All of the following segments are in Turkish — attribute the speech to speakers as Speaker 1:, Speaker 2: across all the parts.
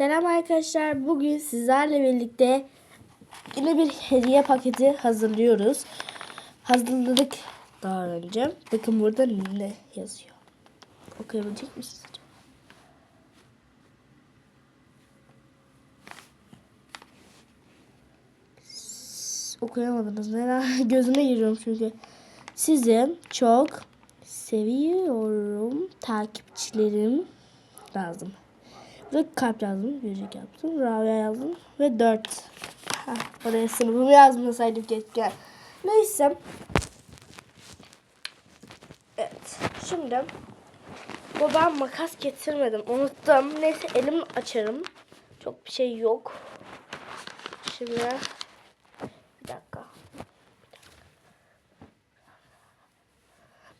Speaker 1: Selam arkadaşlar. Bugün sizlerle birlikte yine bir hediye paketi hazırlıyoruz. Hazırladık daha önce. Bakın burada ne yazıyor. Okuyabilecek misiniz? Okuyamadınız. Neden? Gözüme giriyorum çünkü. Sizi çok seviyorum takipçilerim lazım. Ve kalp yazdım. Gülcük yaptım. Rabia yazdım. Ve dört. Heh, oraya sınıfımı yazmasaydım keşke. Neyse. Evet. Şimdi. Bu ben makas getirmedim. Unuttum. Neyse elim açarım. Çok bir şey yok. Şimdi. Bir dakika.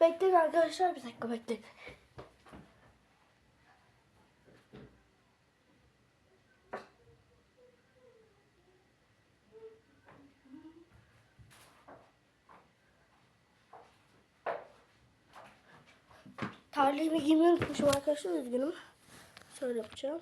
Speaker 1: Bekleyin arkadaşlar. Bir dakika bekleyin. Tarihimi giymeyi unutmuşum arkadaşlar üzgünüm. Şöyle yapacağım.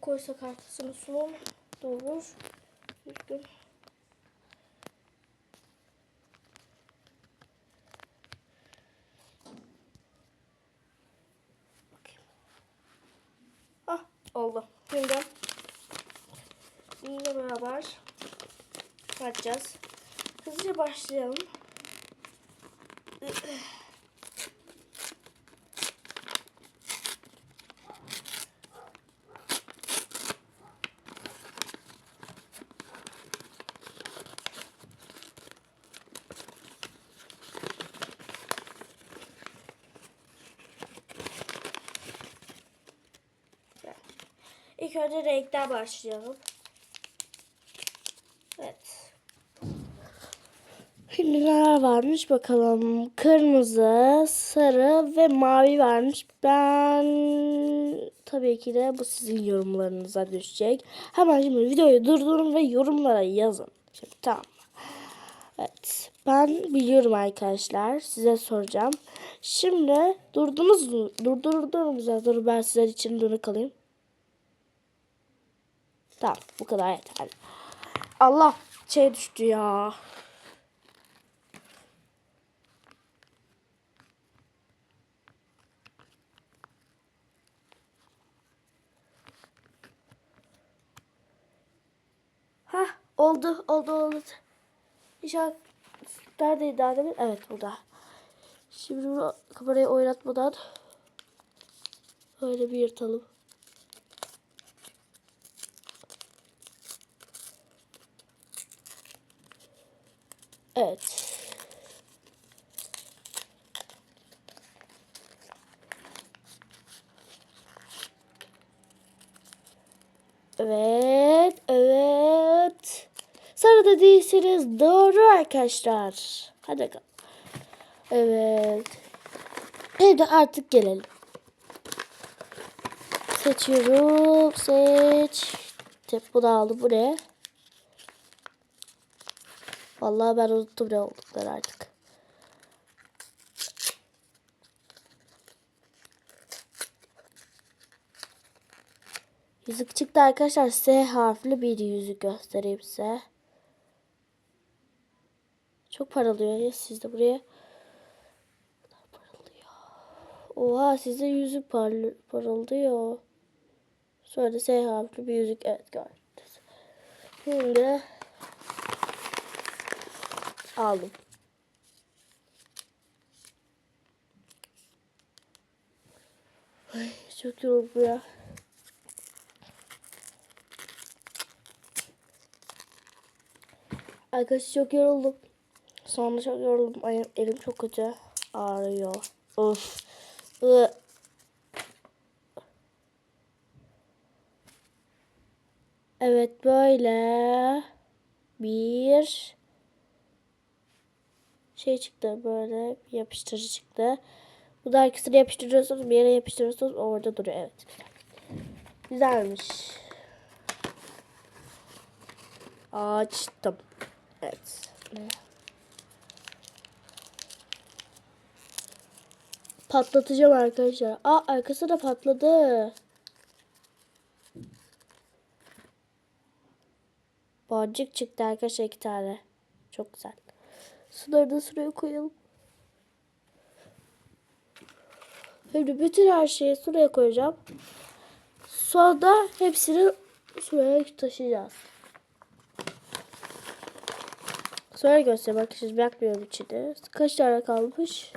Speaker 1: Koysak arkasını sunum da olur. Üzgün. Bakayım. Ah oldu. Şimdi Beraber yapacağız. Hızlıca başlayalım. İlk önce renkten başlayalım. Evet. Şimdi neler varmış bakalım. Kırmızı, sarı ve mavi varmış. Ben tabii ki de bu sizin yorumlarınıza düşecek. Hemen şimdi videoyu durdurun ve yorumlara yazın. Şimdi tamam. Evet. Ben biliyorum arkadaşlar. Size soracağım. Şimdi durdunuz mu? Durdurdunuz mu? Dur ben sizler için dönük alayım. Tamam. Bu kadar yeterli. Allah şey düştü ya. Oldu oldu oldu. İnşallah neredeydi daha demin? Evet burada. Şimdi bunu kamerayı oynatmadan böyle bir yırtalım. Evet. Evet, evet. Sarıda değilsiniz. Doğru arkadaşlar. Hadi bakalım. Evet. Şimdi artık gelelim. Seçiyorum. Seç. Bu da aldı. Bu ne? Vallahi ben unuttum ne oldukları artık. Yüzük çıktı arkadaşlar. S harfli bir yüzük göstereyim size. Çok paralıyor ya sizde buraya. Oha sizde yüzük par parıldıyor. Sonra S harfli bir yüzük. Evet gördünüz. Şimdi aldım. Ay, çok yoruldum ya. Arkadaşlar çok yoruldum. Sonra çok yoruldum. Ay, elim çok kötü ağrıyor. Of. Iı. Evet böyle bir şey çıktı böyle bir yapıştırıcı çıktı. Bu da arkasını yapıştırıyorsunuz bir yere yapıştırıyorsunuz orada duruyor. Evet Güzelmiş. Açtım. Evet. Patlatacağım arkadaşlar. Aa arkası da patladı. Boncuk çıktı arkadaşlar iki tane. Çok güzel. Suları da sıraya koyalım. Şimdi bütün her şeyi sıraya koyacağım. Sonra hepsini sıraya taşıyacağız. Sonra göstereyim arkadaşlar. Bırakmıyorum içinde. Kaç tane kalmış?